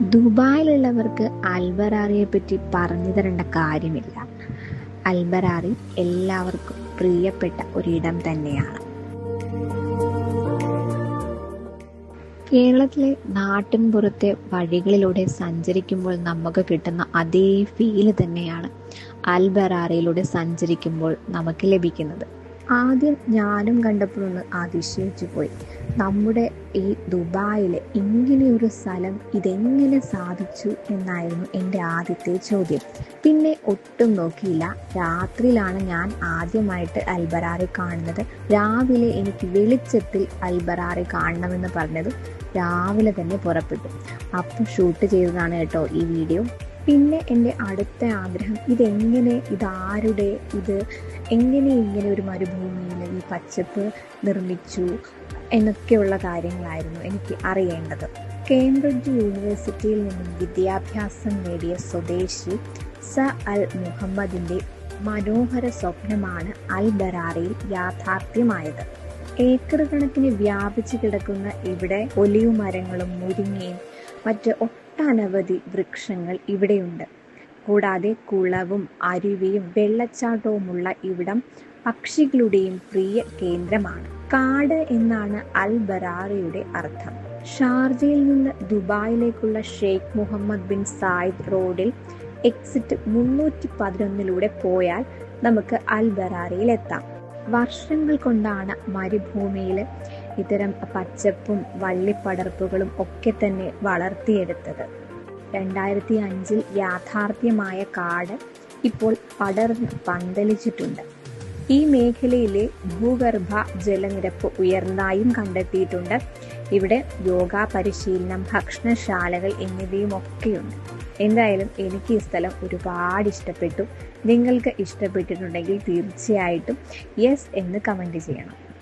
ദുബായിലുള്ളവർക്ക് അൽബറാറിയെ പറ്റി പറഞ്ഞു തരേണ്ട കാര്യമില്ല. അൽബറാറി എല്ലാവർക്കും പ്രിയപ്പെട്ട ഒരിടം തന്നെയാണ്. കേരളത്തിലെ നാട്ടിൻപുറത്തെ വഴികളിലൂടെ സഞ്ചരിക്കുമ്പോൾ നമുക്ക് കിട്ടുന്ന അതേ ഫീൽ തന്നെയാണ് അൽബറാറിയിലൂടെ സഞ്ചരിക്കുമ്പോൾ നമുക്ക് ലഭിക്കുന്നത്. ആദ്യം ഞാനും കണ്ടപ്പോഴൊന്ന് അതിശയിച്ചു പോയി. നമ്മുടെ ഈ ദുബായിലെ ഇങ്ങനെയൊരു സ്ഥലം ഇതെങ്ങനെ സാധിച്ചു എന്നായിരുന്നു എന്റെ ആദ്യത്തെ ചോദ്യം. പിന്നെ ഒട്ടും നോക്കിയില്ല. രാത്രിയിലാണ് ഞാൻ ആദ്യമായിട്ട് അൽബറാറി കാണുന്നത്. രാവിലെ എനിക്ക് വെളിച്ചത്തിൽ അൽബറാറി കാണണമെന്ന് പറഞ്ഞത് രാവിലെ തന്നെ പുറപ്പെട്ടു. അപ്പോൾ ഷൂട്ട് ചെയ്തതാണ് കേട്ടോ ഈ വീഡിയോ. പിന്നെ എന്റെ അടുത്ത ആഗ്രഹം ഇതെങ്ങനെ ഇതാരുടെ ഇത് എങ്ങനെ ഇങ്ങനെ ഒരു മരുഭൂമിയിൽ ഈ പച്ചപ്പ് നിർമ്മിച്ചു എന്നൊക്കെയുള്ള കാര്യങ്ങളായിരുന്നു എനിക്ക് അറിയേണ്ടത്. കേംബ്രിഡ്ജ് യൂണിവേഴ്സിറ്റിയിൽ നിന്നും വിദ്യാഭ്യാസം നേടിയ സ്വദേശി സ അൽ മുഹമ്മദിന്റെ മനോഹര സ്വപ്നമാണ് അൽ ബറാറിയിൽ യാഥാർത്ഥ്യമായത്. ഏക്കർ കണക്കിന് വ്യാപിച്ചു കിടക്കുന്ന ഇവിടെ ഒലിവ് മരങ്ങളും മുരിങ്ങയും മറ്റ് ഒട്ടനവധി വൃക്ഷങ്ങൾ ഇവിടെയുണ്ട്. കൂടാതെ കുളവും അരുവിയും വെള്ളച്ചാട്ടവുമുള്ള ഇവിടം പക്ഷികളുടെയും പ്രിയ കേന്ദ്രമാണ്. കാട് എന്നാണ് അൽ ബറാറിയുടെ അർത്ഥം. ഷാർജയിൽ നിന്ന് ദുബായിലേക്കുള്ള ഷെയ്ഖ് മുഹമ്മദ് ബിൻ സായിദ് റോഡിൽ എക്സിറ്റ് മുന്നൂറ്റി പതിനൊന്നിലൂടെ പോയാൽ നമുക്ക് അൽ ബറാറയിൽ എത്താം. വർഷങ്ങൾ കൊണ്ടാണ് മരുഭൂമിയിൽ ഇത്തരം പച്ചപ്പും വള്ളിപ്പടർപ്പുകളും ഒക്കെ തന്നെ വളർത്തിയെടുത്തത്. രണ്ടായിരത്തി അഞ്ചിൽ യാഥാർത്ഥ്യമായ കാട് ഇപ്പോൾ പടർന്ന് പന്തലിച്ചിട്ടുണ്ട്. ഈ മേഖലയിലെ ഭൂഗർഭ ജലനിരപ്പ് ഉയർന്നതായും കണ്ടെത്തിയിട്ടുണ്ട്. ഇവിടെ യോഗ പരിശീലനം ഭക്ഷണശാലകൾ എന്നിവയും ഒക്കെയുണ്ട്. എന്തായാലും എനിക്ക് ഈ സ്ഥലം ഒരുപാട് ഇഷ്ടപ്പെട്ടു. നിങ്ങൾക്ക് ഇഷ്ടപ്പെട്ടിട്ടുണ്ടെങ്കിൽ തീർച്ചയായിട്ടും യെസ് എന്ന് കമന്റ് ചെയ്യണം.